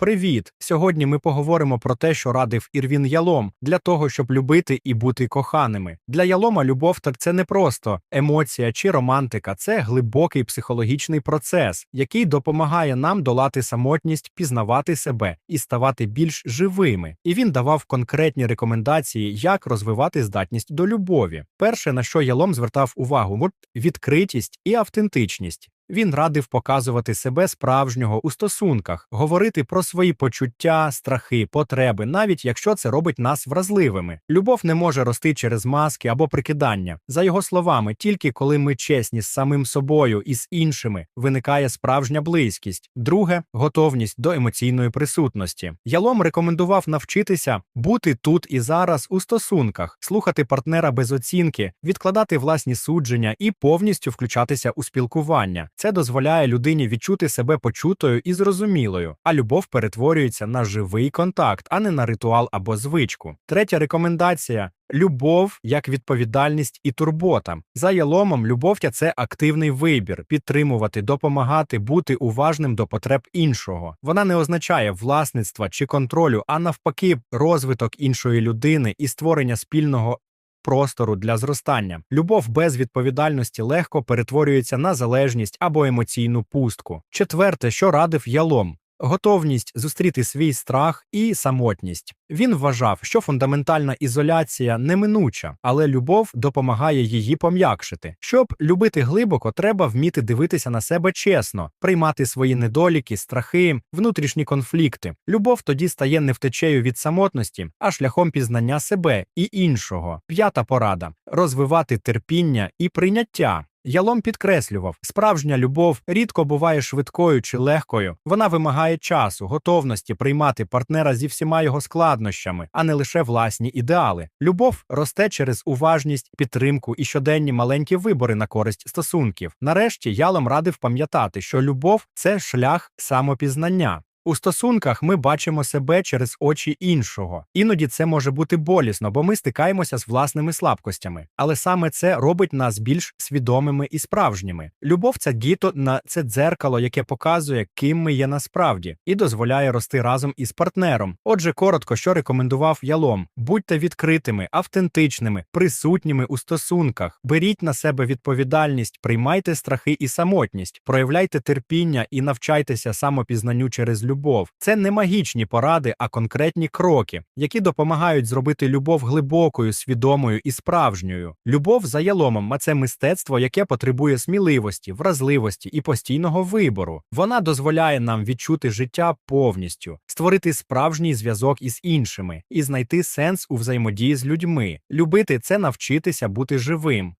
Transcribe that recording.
Привіт! Сьогодні ми поговоримо про те, що радив Ірвін Ялом для того, щоб любити і бути коханими. Для Ялома любов так це не просто емоція чи романтика, це глибокий психологічний процес, який допомагає нам долати самотність, пізнавати себе і ставати більш живими. І він давав конкретні рекомендації, як розвивати здатність до любові. Перше, на що Ялом звертав увагу, відкритість і автентичність. Він радив показувати себе справжнього у стосунках, говорити про свої почуття, страхи, потреби, навіть якщо це робить нас вразливими. Любов не може рости через маски або прикидання. За його словами, тільки коли ми чесні з самим собою і з іншими, виникає справжня близькість. Друге готовність до емоційної присутності. Ялом рекомендував навчитися бути тут і зараз у стосунках, слухати партнера без оцінки, відкладати власні судження і повністю включатися у спілкування. Це дозволяє людині відчути себе почутою і зрозумілою, а любов перетворюється на живий контакт, а не на ритуал або звичку. Третя рекомендація. Любов як відповідальність і турбота. За яломом, любов це активний вибір, підтримувати, допомагати, бути уважним до потреб іншого. Вона не означає власництва чи контролю, а навпаки, розвиток іншої людини і створення спільного простору для зростання. Любов без відповідальності легко перетворюється на залежність або емоційну пустку. Четверте, що радив ялом. Готовність зустріти свій страх і самотність. Він вважав, що фундаментальна ізоляція неминуча, але любов допомагає її пом'якшити. Щоб любити глибоко, треба вміти дивитися на себе чесно, приймати свої недоліки, страхи, внутрішні конфлікти. Любов тоді стає не втечею від самотності, а шляхом пізнання себе і іншого. П'ята порада розвивати терпіння і прийняття. Ялом підкреслював, справжня любов рідко буває швидкою чи легкою. Вона вимагає часу, готовності приймати партнера зі всіма його складнощами, а не лише власні ідеали. Любов росте через уважність, підтримку і щоденні маленькі вибори на користь стосунків. Нарешті ялом радив пам'ятати, що любов це шлях самопізнання. У стосунках ми бачимо себе через очі іншого. Іноді це може бути болісно, бо ми стикаємося з власними слабкостями. Але саме це робить нас більш свідомими і справжніми. Любов це гіто на це дзеркало, яке показує, ким ми є насправді, і дозволяє рости разом із партнером. Отже, коротко, що рекомендував ялом: будьте відкритими, автентичними, присутніми у стосунках, беріть на себе відповідальність, приймайте страхи і самотність, проявляйте терпіння і навчайтеся самопізнанню через любов. Це не магічні поради, а конкретні кроки, які допомагають зробити любов глибокою, свідомою і справжньою. Любов за яломом, а це мистецтво, яке потребує сміливості, вразливості і постійного вибору. Вона дозволяє нам відчути життя повністю, створити справжній зв'язок із іншими і знайти сенс у взаємодії з людьми. Любити це навчитися бути живим.